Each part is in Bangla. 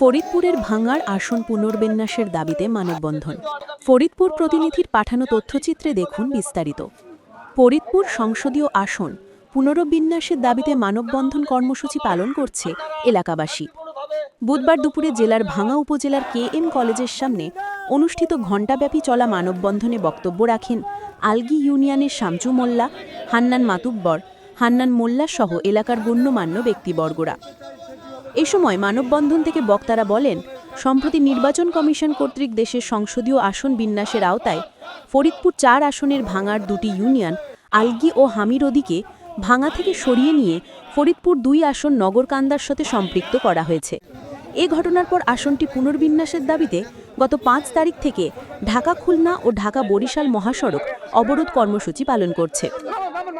ফরিদপুরের ভাঙার আসন পুনর্বিন্যাসের দাবিতে মানববন্ধন। ফরিদপুর প্রতিনিধির পাঠানো তথ্যচিত্রে দেখুন বিস্তারিত। ফরিদপুর সংসদীয় আসন পুনর্বিন্যাসের দাবিতে মানববন্ধন কর্মসূচি পালন করছে এলাকাবাসী। বুধবার দুপুরে জেলার ভাঙা উপজেলার কে এম কলেজের সামনে অনুষ্ঠিত ঘণ্টাব্যাপী চলা মানববন্ধনে বক্তব্য রাখেন আলগি ইউনিয়নের শামচু মোল্লা, হান্নান মাতুব্বর হান্নান মোল্লা সহ এলাকার গণ্যমান্য ব্যক্তিবর্গরা। এ সময় মানববন্ধন থেকে বক্তারা বলেন, সম্প্রতি নির্বাচন কমিশন কর্তৃক দেশের সংসদীয় আসন বিন্যাসের আওতায় ফরিদপুর চার আসনের ভাঙার দুটি ইউনিয়ন আলগি ও হামিরদিকে ভাঙা থেকে সরিয়ে নিয়ে ফরিদপুর দুই আসন নগরকান্দার সাথে সম্পৃক্ত করা হয়েছে। এ ঘটনার পর আসনটি পুনর্বিন্যাসের দাবিতে গত পাঁচ তারিখ থেকে ঢাকা খুলনা ও ঢাকা বরিশাল মহাসড়ক অবরোধ কর্মসূচি পালন করছে।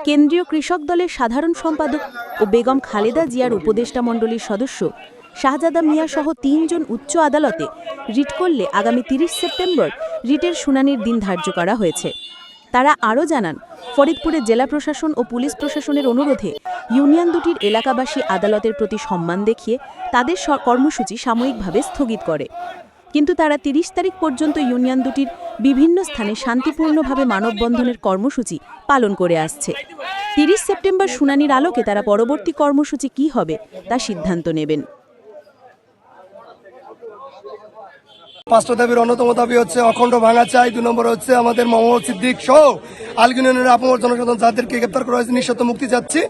কেন্দ্রীয় কৃষক দলের সাধারণ সম্পাদক ও বেগম খালেদা জিয়ার উপদেষ্টা মণ্ডলীর সদস্য শাহজাদা মিয়া সহ তিনজন উচ্চ আদালতে রিট করলে আগামী তিরিশ সেপ্টেম্বর রিটের শুনানির দিন ধার্য করা হয়েছে। তারা আরও জানান ফরিদপুরে জেলা প্রশাসন ও পুলিশ প্রশাসনের অনুরোধে ইউনিয়ন দুটির এলাকাবাসী আদালতের প্রতি সম্মান দেখিয়ে তাদের কর্মসূচি সাময়িকভাবে স্থগিত করে। কিন্তু তারা তিরিশ তারিখ পর্যন্ত ইউনিয়ন দুটির বিভিন্ন স্থানে শান্তিপূর্ণভাবে মানববন্ধনের কর্মসূচি পালন করে আসছে। তিরিশ সেপ্টেম্বর শুনানির আলোকে তারা পরবর্তী কর্মসূচি কি হবে তা সিদ্ধান্ত নেবেন। পাঁচটা দাবির অন্যতম দাবি হচ্ছে অখণ্ড ভাঙা চাই দুই নম্বর হচ্ছে আমাদের মোহাম্মদ সিদ্দিক সহ আলগিনের আপমর জনসাধারণ যাদেরকে গ্রেপ্তার করা হয়েছে, নিঃশর্ত মুক্তি চাচ্ছি।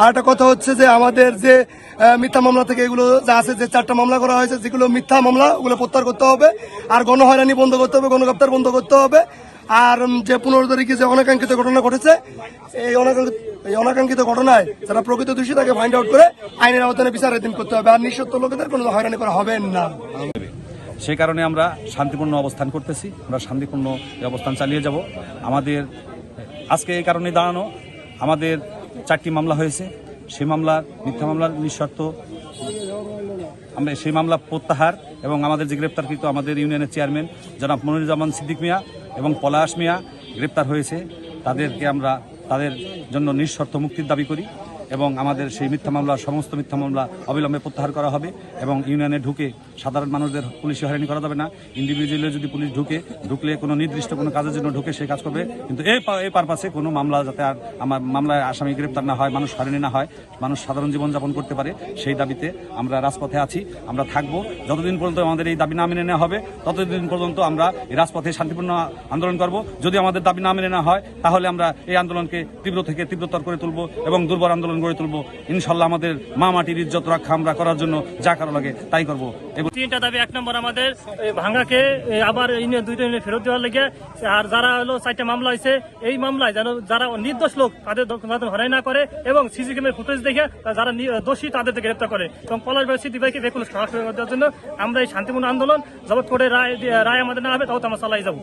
আর একটা কথা হচ্ছে যে আমাদের যে মিথ্যা মামলা থেকে এগুলো যা আছে, যে চারটা মামলা করা হয়েছে, যেগুলো মিথ্যা মামলা, ওগুলো প্রত্যাহার করতে হবে। আর গণহয়রানি বন্ধ করতে হবে, গণগ্রেপ্তার বন্ধ করতে হবে। আর যে পনেরো তারিখে যে অনাকাঙ্ক্ষিত ঘটনা ঘটেছে, এই অনাকাঙ্ক্ষিত এই অনাকাঙ্ক্ষিত ঘটনায় যারা প্রকৃত দোষী, তাকে ফাইন্ড আউট করে আইনের আওতায় বিচারের দিন করতে হবে। আর নিঃশর্ত লোকেদের কোনো হয়রানি করা হবে না। সেই কারণে আমরা শান্তিপূর্ণ অবস্থান করতেছি। আমরা শান্তিপূর্ণ অবস্থান চালিয়ে যাব। আমাদের, আজকে এই কারণে দাঁড়ানো, আমাদের চারটি মামলা হয়েছে। সেই মামলার মিথ্যা মামলার নিঃশর্ত। আমরা সেই মামলা প্রত্যাহার এবং আমাদের যে গ্রেপ্তারকৃত আমাদের ইউনিয়নের চেয়ারম্যান, জনাব মনিরুজ্জামান সিদ্দিক মিয়া এবং পলাশ মিয়া গ্রেপ্তার হয়েছে। তাদেরকে আমরা, তাদের জন্য নিঃশর্ত মুক্তির দাবি করি। এবং আমাদের সেই মিথ্যা মামলা, সমস্ত মিথ্যা মামলা অবিলম্বে প্রত্যাহার করা হবে এবং ইউনিয়নে ঢুকে সাধারণ মানুষদের পুলিশে হয়রানি করা যাবে না। ইন্ডিভিজুয়ালি যদি পুলিশ ঢুকে, ঢুকলে কোনো নির্দিষ্ট কোনো কাজের জন্য ঢুকে সে কাজ করবে। কিন্তু এই এই পারপাসে কোনো মামলা যাতে আর আমার মামলায় আসামি গ্রেপ্তার না হয়, মানুষ হয়রানি না হয়, মানুষ সাধারণ জীবনযাপন করতে পারে, সেই দাবিতে আমরা রাজপথে আছি, আমরা থাকব। যতদিন পর্যন্ত আমাদের এই দাবি না মেনে নেওয়া হবে, ততদিন পর্যন্ত আমরা এই রাজপথে শান্তিপূর্ণ আন্দোলন করব। যদি আমাদের দাবি না মেনে নেওয়া হয়, তাহলে আমরা এই আন্দোলনকে তীব্র থেকে তীব্রতর করে তুলব এবং দুর্বল আন্দোলন গড়ে তুলব। ইনশাল্লাহ আমাদের মা মাটির ইজ্জত রক্ষা আমরা করার জন্য যা কারও লাগে তাই করব। এবং তিনটা দাবি এক নম্বর আমাদের এই আবার দুইটা ইউনিয়ন ফেরত দেওয়ার লেগে আর যারা হলো চারটা মামলা হয়েছে এই মামলায় যেন যারা নির্দোষ লোক তাদের হরাই না করে এবং সিসি ক্যামেরার ফুটেজ দেখে যারা নি- দোষী তাদেরকে গ্রেপ্তার করে। এবং পলাশ ভাই সিদ্দিক ভাইকে বেকুল দেওয়ার জন্য আমরা এই শান্তিপূর্ণ আন্দোলন জবত করে রায় রায় আমাদের না হবে তাও তো আমরা চালাই যাব।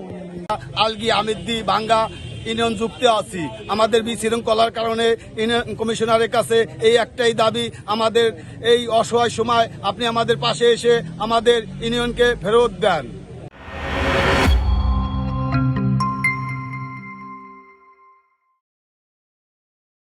আলগি আমিদ্দি বাঙ্গা ইউনিয়ন যুক্তে আছি। আমাদের বিশৃঙ্খলার কারণে ইউনিয়ন কমিশনারের কাছে এই একটাই দাবি, আমাদের এই অসহায় সময় আপনি আমাদের পাশে এসে আমাদের ইউনিয়নকে ফেরত দেন।